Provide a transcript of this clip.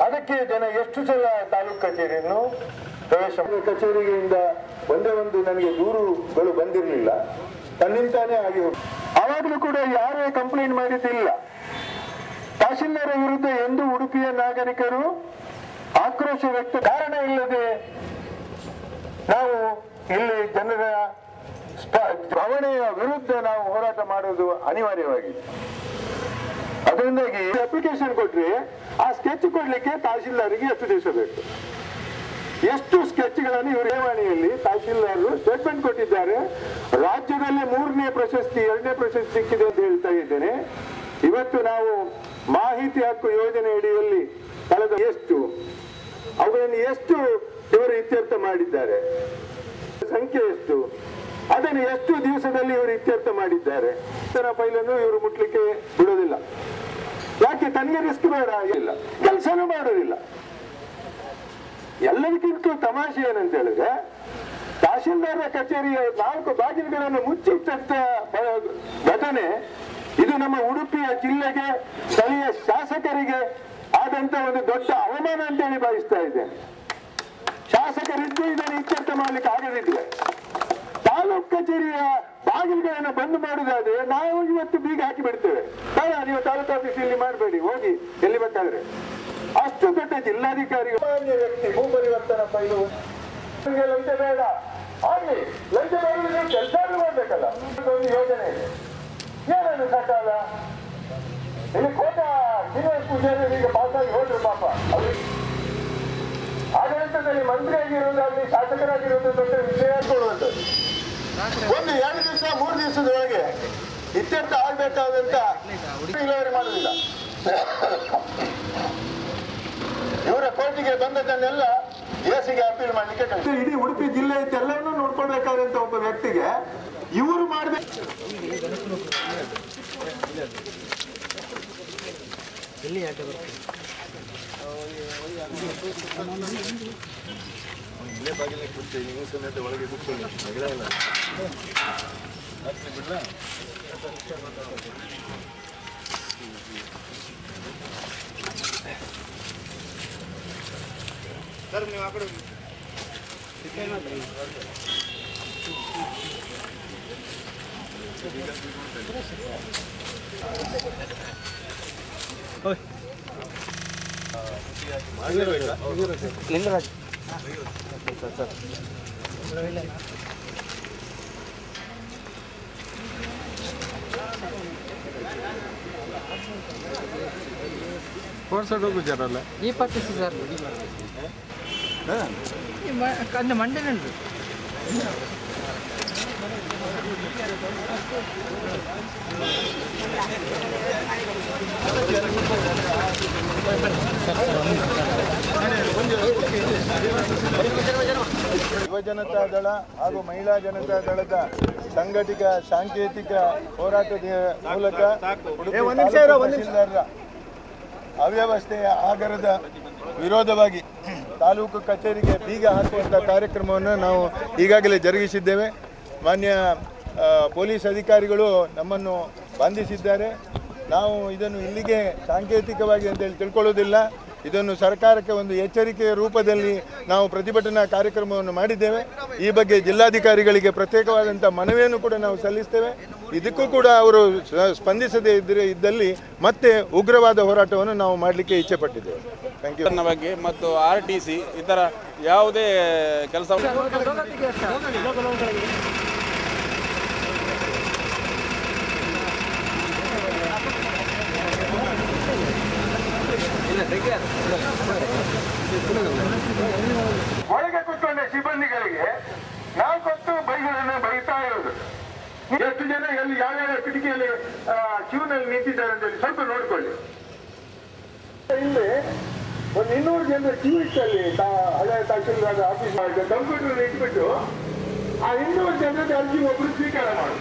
ಅದಕ್ಕೆ ಜನ ಎಷ್ಟು ಸಲ ತಾಲೂಕು ಕಚೇರಿಯನ್ನು ಪ್ರವೇಶ ಕಚೇರಿಯಿಂದ ಒಂದೇ ಒಂದು ನನಗೆ ದೂರುಗಳು ಬಂದಿರಲಿಲ್ಲ. ತನ್ನಿಂತಾನೇ ಆಗಿ ಅವಾಗಲೂ ಆವಾಗಲೂ ಕೂಡ ಯಾರೇ ಕಂಪ್ಲೇಂಟ್ ಮಾಡಿದ್ದಿಲ್ಲ. ತಹಶೀಲ್ದಾರ್ ವಿರುದ್ಧ ಎಂದು ಉಡುಪಿಯ ನಾಗರಿಕರು ಆಕ್ರೋಶ ವ್ಯಕ್ತ ಕಾರಣ ಇಲ್ಲದೆ ನಾವು ಇಲ್ಲಿ ಜನರ ಭಾವನೆಯ ವಿರುದ್ಧ ನಾವು ಹೋರಾಟ ಮಾಡುವುದು ಅನಿವಾರ್ಯವಾಗಿದೆ. ಅದರಿಂದಾಗಿ ಅಪ್ಲಿಕೇಶನ್ ಕೊಟ್ರೆ ಆ ಸ್ಕೆಚ್ ಕೊಡ್ಲಿಕ್ಕೆ ತಹಶೀಲ್ದಾರಿಗೆ ಎಷ್ಟು ದಿವಸ ಬೇಕು? ಎಷ್ಟು ಸ್ಕೆಚ್ಗಳನ್ನು ಇವರು ರೇವಾಣಿಯಲ್ಲಿ ತಹಶೀಲ್ದಾರರು ಸ್ಟೇಟ್ಮೆಂಟ್ ಕೊಟ್ಟಿದ್ದಾರೆ. ರಾಜ್ಯದಲ್ಲೇ ಮೂರನೇ ಪ್ರಶಸ್ತಿ, ಎರಡನೇ ಪ್ರಶಸ್ತಿ ಸಿಕ್ಕಿದೆ ಅಂತ ಹೇಳ್ತಾ ಇದ್ದೇನೆ. ಇವತ್ತು ನಾವು ಮಾಹಿತಿ ಹಕ್ಕು ಯೋಜನೆ ಅಡಿಯಲ್ಲಿ ಕಳೆದ ಎಷ್ಟು? ಅವುಗಳನ್ನು ಎಷ್ಟು ಇವರು ಇತ್ಯರ್ಥ ಮಾಡಿದ್ದಾರೆ? ಸಂಖ್ಯೆ ಎಷ್ಟು? ಅದನ್ನು ಎಷ್ಟು ದಿವಸದಲ್ಲಿ ಇವರು ಇತ್ಯರ್ಥ ಮಾಡಿದ್ದಾರೆ? ಫೈಲನ್ನು ಇವರು ಮುಟ್ಲಿಕ್ಕೆ ಬಿಡೋದಿಲ್ಲ. ಯಾಕೆ ತನಗೆ ರಿಸ್ಕ್ ಬೇಡ? ಇಲ್ಲ. ಕೆಲಸನೂ ಮಾಡೋದಿಲ್ಲ. ಎಲ್ಲದಕ್ಕಿಂತ ತಮಾಷೆ ಏನಂತ ಹೇಳಿದ್ರೆ, ತಹಶೀಲ್ದಾರ ಕಚೇರಿಯ ನಾಲ್ಕು ಬಾಗಿಲುಗಳನ್ನು ಮುಚ್ಚಿಟ್ಟಂತ ಘಟನೆ, ಇದು ನಮ್ಮ ಉಡುಪಿಯ ಜಿಲ್ಲೆಗೆ, ಸ್ಥಳೀಯ ಶಾಸಕರಿಗೆ ಆದಂತ ಒಂದು ದೊಡ್ಡ ಅವಮಾನ ಅಂತೇಳಿ ಭಾವಿಸ್ತಾ ಇದ್ದೇನೆ. ಶಾಸಕರಿದ್ದು ಇದನ್ನು ಇತ್ಯರ್ಥ ಮಾಡಲಿಕ್ಕೆ ಆಗದಿದ್ರೆ ತಾಲೂಕು ಕಚೇರಿಯ ಬಾಗಿಲುಗಳನ್ನು ಬಂದ್ ಮಾಡುದಾದ್ರೆ ನಾವು ಇವತ್ತು ಬೀಗ ಹಾಕಿ ಬಿಡ್ತೇವೆ. ಬೇಡ ನೀವು ತಾಲೂಕು ಆಫೀಸ್ ಇಲ್ಲಿ ಮಾಡಬೇಡಿ, ಹೋಗಿ, ಎಲ್ಲಿ ಬೇಕಾದ್ರೆ. ಅಷ್ಟು ದೊಡ್ಡ ಜಿಲ್ಲಾಧಿಕಾರಿ ವ್ಯಕ್ತಿ ಭೂ ಪರಿವರ್ತನಾ ಲಂಚ ಬೇಡ. ಲಂಚ ಬೇಡ ಕೆಲಸ ಮಾಡ್ಬೇಕಲ್ಲ. ಒಂದು ಯೋಜನೆ ಇದೆ. ಸಕಾಲ ಇಲ್ಲಿ ಕೋಟ ಹೋದ್ರು ಪಾಪ. ಆಡಳಿತದಲ್ಲಿ ಮಂತ್ರಿ ಆಗಿರುವುದಾಗಲಿ ಶಾಸಕರಾಗಿರುವುದು ದೊಡ್ಡ ವಿಷಯ ಕೊಡುವಂಥದ್ದು ಒಂದು ಎರಡು ದಿವಸ ಮೂರು ದಿವಸದೊಳಗೆ ಇತ್ಯರ್ಥ ಆಗ್ಬೇಕಾದಂತ ಇಳುವರಿ ಮಾಡುವುದಿಲ್ಲ ಇವರ ಕೋರ್ಟಿಗೆ ಬಂದದನ್ನೆಲ್ಲ ಎಸಿಗೆ ಅಪೀಲ್ ಮಾಡ್ಲಿಕ್ಕೆ ಇಡೀ ಉಡುಪಿ ಜಿಲ್ಲೆ ಎಲ್ಲವನ್ನೂ ನೋಡ್ಕೊಳ್ಬೇಕಾದಂತ ಒಬ್ಬ ವ್ಯಕ್ತಿಗೆ ಇವರು ಮಾಡಬೇಕು. ಈ ಪಟ್ಟಿಸಿ ಸರ್ कौन सा डोगु रहा है? ये पार्टी से सर हाँ। मंडे नहीं ಯುವ ಜನತಾ ದಳ ಹಾಗೂ ಮಹಿಳಾ ಜನತಾ ದಳದ ಸಂಘಟಿತ ಸಾಂಕೇತಿಕ ಹೋರಾಟದ ಮೂಲಕ ಅವ್ಯವಸ್ಥೆಯ ಆಗರದ ವಿರೋಧವಾಗಿ ತಾಲೂಕು ಕಚೇರಿಗೆ ಬೀಗ ಹಾಕುವಂಥ ಕಾರ್ಯಕ್ರಮವನ್ನು ನಾವು ಈಗಾಗಲೇ ಜರುಗಿಸಿದ್ದೇವೆ. ಮಾನ್ಯ ಪೊಲೀಸ್ ಅಧಿಕಾರಿಗಳು ನಮ್ಮನ್ನು ಬಂಧಿಸಿದ್ದಾರೆ. ನಾವು ಇದನ್ನು ಇಲ್ಲಿಗೆ ಸಾಂಕೇತಿಕವಾಗಿ ಅಂತೇಳಿ ತಿಳ್ಕೊಳ್ಳೋದಿಲ್ಲ ಇದನ್ನು ಸರ್ಕಾರಕ್ಕೆ ಒಂದು ಎಚ್ಚರಿಕೆಯ ರೂಪದಲ್ಲಿ ನಾವು ಪ್ರತಿಭಟನಾ ಕಾರ್ಯಕ್ರಮವನ್ನು ಮಾಡಿದ್ದೇವೆ. ಈ ಬಗ್ಗೆ ಜಿಲ್ಲಾಧಿಕಾರಿಗಳಿಗೆ ಪ್ರತ್ಯೇಕವಾದಂಥ ಮನವಿಯನ್ನು ಕೂಡ ನಾವು ಸಲ್ಲಿಸ್ತೇವೆ. ಇದಕ್ಕೂ ಕೂಡ ಅವರು ಸ್ಪಂದಿಸದೇ ಇದ್ದರೆ ಇದ್ದಲ್ಲಿ ಮತ್ತೆ ಉಗ್ರವಾದ ಹೋರಾಟವನ್ನು ನಾವು ಮಾಡಲಿಕ್ಕೆ ಇಚ್ಛೆ ಪಟ್ಟಿದ್ದೇವೆ. ಥ್ಯಾಂಕ್ ಯು ಬಗ್ಗೆ ಮತ್ತು ಆರ್ ಟಿ ಸಿ ಇತರ ಯಾವುದೇ ಕೆಲಸ ಒಳಗೆ ಕೂತ್ಕೊಂಡ ಸಿಬ್ಬಂದಿಗಳಿಗೆ ಕೊಟ್ಟು ಬೈಗಳನ್ನು ಬೈತಾ ಇರೋದು. ಎಷ್ಟು ಜನ ಎಲ್ಲಿ ಯಾವ್ಯಾವ ಕಿಟಕಿಯಲ್ಲಿ ಕ್ಯೂನಲ್ಲಿ ನಿಂತಿದ್ದಾರೆ ಅಂತ ಸ್ವಲ್ಪ ನೋಡ್ಕೊಳ್ಳಿ. ಇಲ್ಲಿ ಒಂದು ಇನ್ನೂರು ಜನರ ಕ್ಯೂ ಇತ್ತಲ್ಲಿ ಹಳೆ ತಹಶೀಲ್ದಾರ್ ಆಫೀಸ್ ಕಂಪ್ಯೂಟರ್ ಇಟ್ಬಿಟ್ಟು ಆ ಇನ್ನೂರು ಜನರಿಗೆ ಅರ್ಜಿ ಒಬ್ರು ಸ್ವೀಕಾರ ಮಾಡಿ